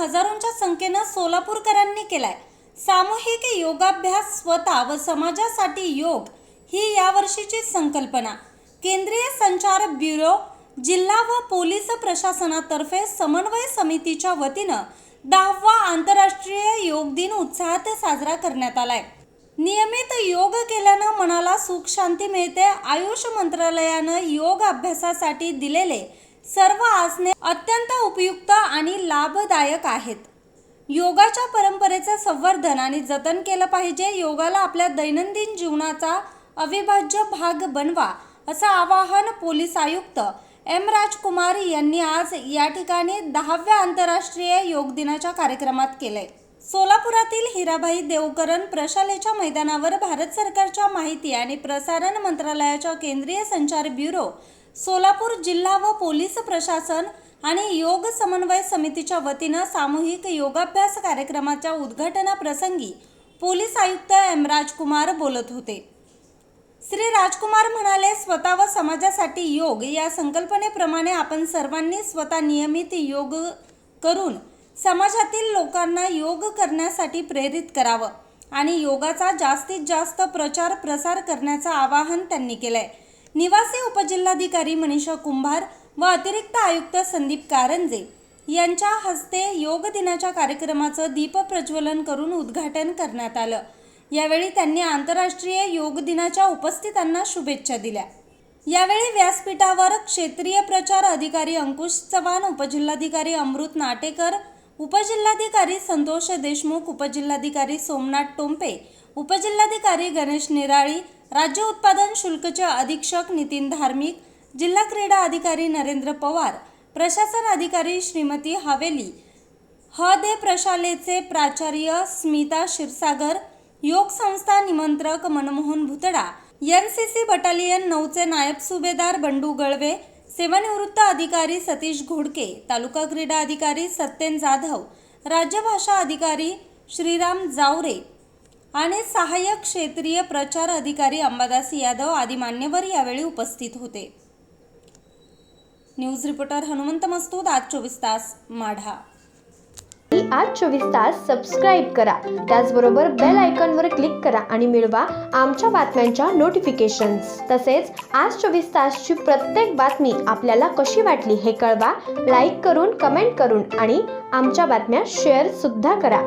हजारोंच्या संख्येनं सोलापूरकरांनी केलाय. सामूहिक योगाभ्यास स्वतः व समाजासाठी योग ही यावर्षीची संकल्पना. केंद्रीय संचार ब्युरो जिल्हा व पोलीस प्रशासनातर्फे समन्वय समितीच्या वतीनं दहावा आंतरराष्ट्रीय योग दिन उत्साहात साजरा करण्यात आलाय. नियमित योग केल्यानं मनाला सुख शांती मिळते. आयुष मंत्रालयानं योग अभ्यासासाठी दिलेले सर्व आसने अत्यंत उपयुक्त आणि लाभदायक आहेत. योगाच्या परंपरेचं संवर्धन आणि जतन केलं पाहिजे. योगाला आपल्या दैनंदिन जीवनाचा अविभाज्य भाग बनवा असं आवाहन पोलीस आयुक्त एम. राजकुमार यांनी आज या ठिकाणी दहाव्या आंतरराष्ट्रीय योग दिनाच्या कार्यक्रमात केलंय. सोलापुरातील हिराबाई देवकरण प्रशालेच्या मैदानावर भारत सरकारच्या माहिती आणि प्रसारण मंत्रालयाच्या केंद्रीय संचार ब्युरो सोलापूर जिल्हा व पोलीस प्रशासन आणि योग समन्वय समितीच्या वतीनं सामूहिक योगाभ्यास कार्यक्रमाच्या उद्घाटनाप्रसंगी पोलीस आयुक्त एम राजकुमार बोलत होते. श्री राजकुमार म्हणाले स्वतः व समाजासाठी योग या संकल्पनेप्रमाणे आपण सर्वांनी स्वतः नियमित योग करून समाजातील लोकांना योग करण्यासाठी प्रेरित करावं आणि योगाचा जास्तीत जास्त प्रचार प्रसार करण्याचं आवाहन त्यांनी केलंय. निवासी उपजिल्हाधिकारी मनीषा कुंभार व अतिरिक्त आयुक्त संदीप कारंजे यांच्या हस्ते योग दिनाच्या कार्यक्रमाचं दीपप्रज्वलन करून उद्घाटन करण्यात आलं. यावेळी त्यांनी आंतरराष्ट्रीय योग दिनाच्या उपस्थितांना शुभेच्छा दिल्या. यावेळी व्यासपीठावर क्षेत्रीय प्रचार अधिकारी अंकुश चव्हाण उपजिल्हाधिकारी अमृत नाटेकर उपजिल्हाधिकारी संतोष देशमुख उपजिल्हाधिकारी सोमनाथ टोंपे उपजिल्हाधिकारी गणेश निराळी राज्य उत्पादन शुल्कचे अधीक्षक नितीन धार्मिक जिल्हा क्रीडा अधिकारी नरेंद्र पवार प्रशासन अधिकारी श्रीमती हवेली ह. दे. प्रशालेचे प्राचार्य स्मिता क्षीरसागर योग संस्था निमंत्रक Manmohan Bhutada N C C battalion नऊचे नायब सुभेदार बंडू गळवे सेवानिवृत्त अधिकारी सतीश घोडके तालुका क्रीडा अधिकारी सत्येन जाधव राज्यभाषा अधिकारी श्रीराम जावरे आणि सहाय्यक क्षेत्रीय प्रचार अधिकारी अंबादास यादव आदी मान्यवर यावेळी उपस्थित होते. न्यूज रिपोर्टर हनुमंत मस्तूद आज चोवीस तास माढा. आज चोवीस तास सबस्क्राईब करा. त्याचबरोबर बेल आयकॉनवर क्लिक करा आणि मिळवा आमच्या बातम्यांच्या नोटिफिकेशन्स तसेच आज चोवीस तासची प्रत्येक बातमी आपल्याला कशी वाटली हे कळवा. लाईक करून कमेंट करून आणि आमच्या बातम्या शेअर सुद्धा करा.